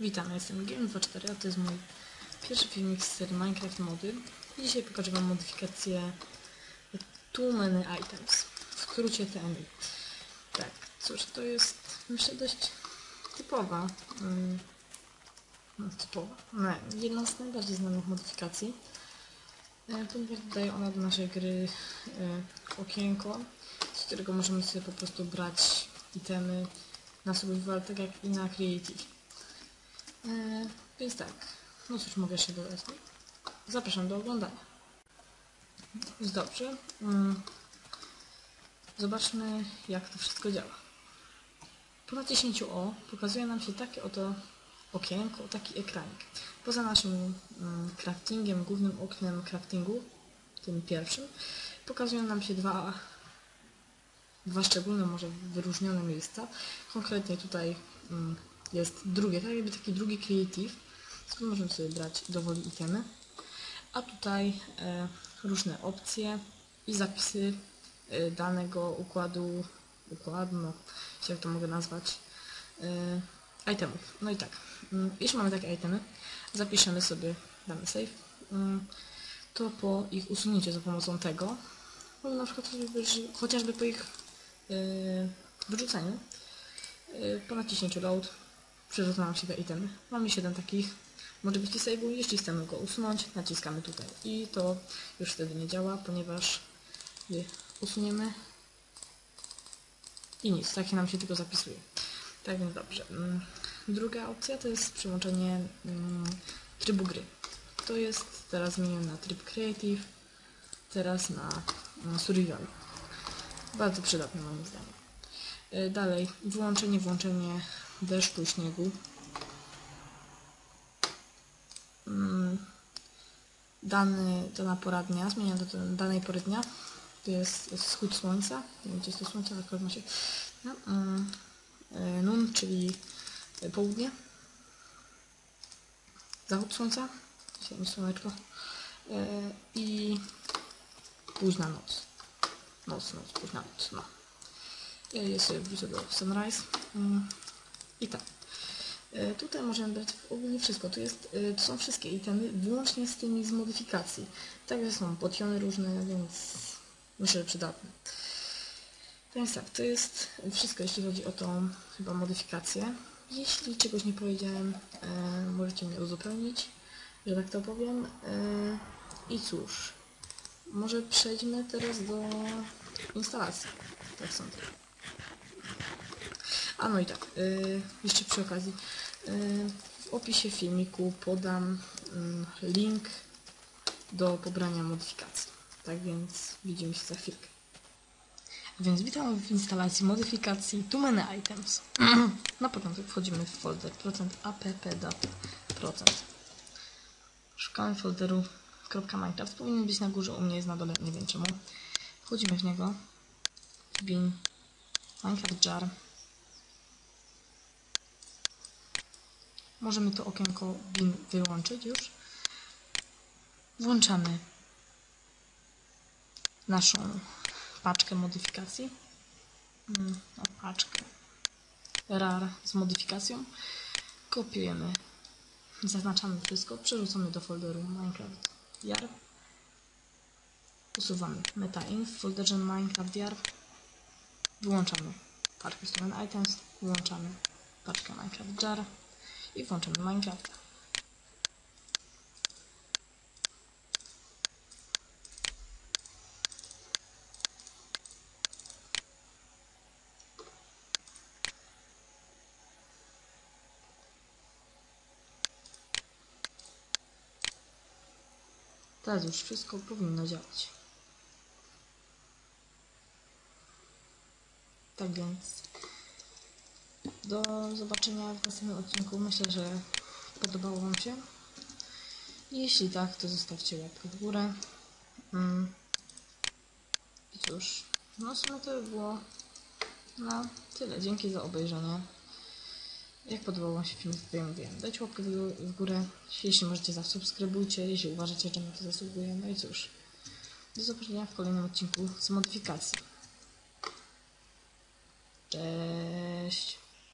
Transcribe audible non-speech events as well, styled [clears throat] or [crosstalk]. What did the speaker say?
Witam, jestem Game24, a to jest mój pierwszy filmik z serii Minecraft Mody. I dzisiaj pokażę Wam modyfikację Too Many Items, w skrócie TMI. Tak, cóż, to jest myślę dość typowa, mm, no, typowa, no, jedna z najbardziej znanych modyfikacji, e, ponieważ dodaje ona do naszej gry e, okienko, z którego możemy sobie po prostu brać itemy na survival, tak jak i na creative. E, więc tak, no cóż mogę się dodać. Zapraszam do oglądania. Więc dobrze. Mm. Zobaczmy jak to wszystko działa. Po naciśnięciu O pokazuje nam się takie oto okienko, taki ekranik. Poza naszym mm, craftingiem, głównym oknem craftingu, tym pierwszym, pokazują nam się dwa, dwa szczególne, może wyróżnione miejsca. Konkretnie tutaj jest drugie, tak jakby taki drugi creative, z którym możemy sobie brać dowoli itemy. A tutaj e, różne opcje i zapisy e, danego układu, układu, no, jak to mogę nazwać, e, itemów. No i tak, mm, jeśli mamy takie itemy, zapiszemy sobie dany save, mm, to po ich usunięciu za pomocą tego, no, na przykład chociażby po ich e, wyrzuceniu, e, po naciśnięciu load, przerzuca nam się te itemy. Mamy 7 takich może być disable, jeśli chcemy go usunąć, naciskamy tutaj i to już wtedy nie działa, ponieważ je usuniemy i nic, takie nam się tylko zapisuje. Tak więc dobrze. Mm, druga opcja to jest przełączenie mm, trybu gry. To jest teraz zmienione na tryb Creative, teraz na mm, Survival. Bardzo przydatne moim zdaniem. E, dalej, wyłączenie, włączenie deszczu, śniegu. Mm, dany, dana pora dnia, zmienia do danej pory dnia. To jest wschód słońca, nie wiem jest to słońce, ale ma się. No, mm, e, nun, czyli południe. Zachód słońca, słoneczko. E, I późna noc. Noc, noc, późna noc, no. Ja sobie wrócę do Sunrise. I tak. E, tutaj możemy brać ogólnie wszystko. Tu, jest, e, tu są wszystkie itemy, wyłącznie z tymi z modyfikacji. Także są potiony różne, więc myślę, że przydatne. Więc tak, to jest wszystko, jeśli chodzi o tą chyba modyfikację. Jeśli czegoś nie powiedziałem, e, możecie mnie uzupełnić, że tak to powiem. E, I cóż, może przejdźmy teraz do instalacji. Tak sądzę. A no i tak, yy, jeszcze przy okazji, yy, w opisie filmiku podam yy, link do pobrania modyfikacji. Tak więc widzimy się za chwilkę. Więc witam w instalacji modyfikacji Too Many Items. [clears throat] Na początek wchodzimy w folder procent .app procent. Szukamy folderu .minecraft. Powinien być na górze, u mnie jest na dole, nie wiem czemu. Wchodzimy w niego. Bin Minecraft jar. Możemy to okienko bin wyłączyć już. Włączamy naszą paczkę modyfikacji. No, paczkę rar z modyfikacją. Kopiujemy. Zaznaczamy wszystko. Przerzucamy do folderu Minecraft jar. Usuwamy meta-in w folderze Minecraft jar. Wyłączamy paczkę Stolen Items. Wyłączamy paczkę Minecraft jar i włączymy Minecraft. Teraz już wszystko powinno działać. Tak więc do zobaczenia w następnym odcinku. Myślę, że podobało Wam się. Jeśli tak, to zostawcie łapkę w górę. Mm. I cóż, no w sumie to by było na tyle. Dzięki za obejrzenie. Jak podobał Wam się film, to ja mówiłem. Dajcie łapkę w górę. Jeśli możecie, zasubskrybujcie, jeśli uważacie, że na to zasługuje. No i cóż, do zobaczenia w kolejnym odcinku z modyfikacji. Cześć.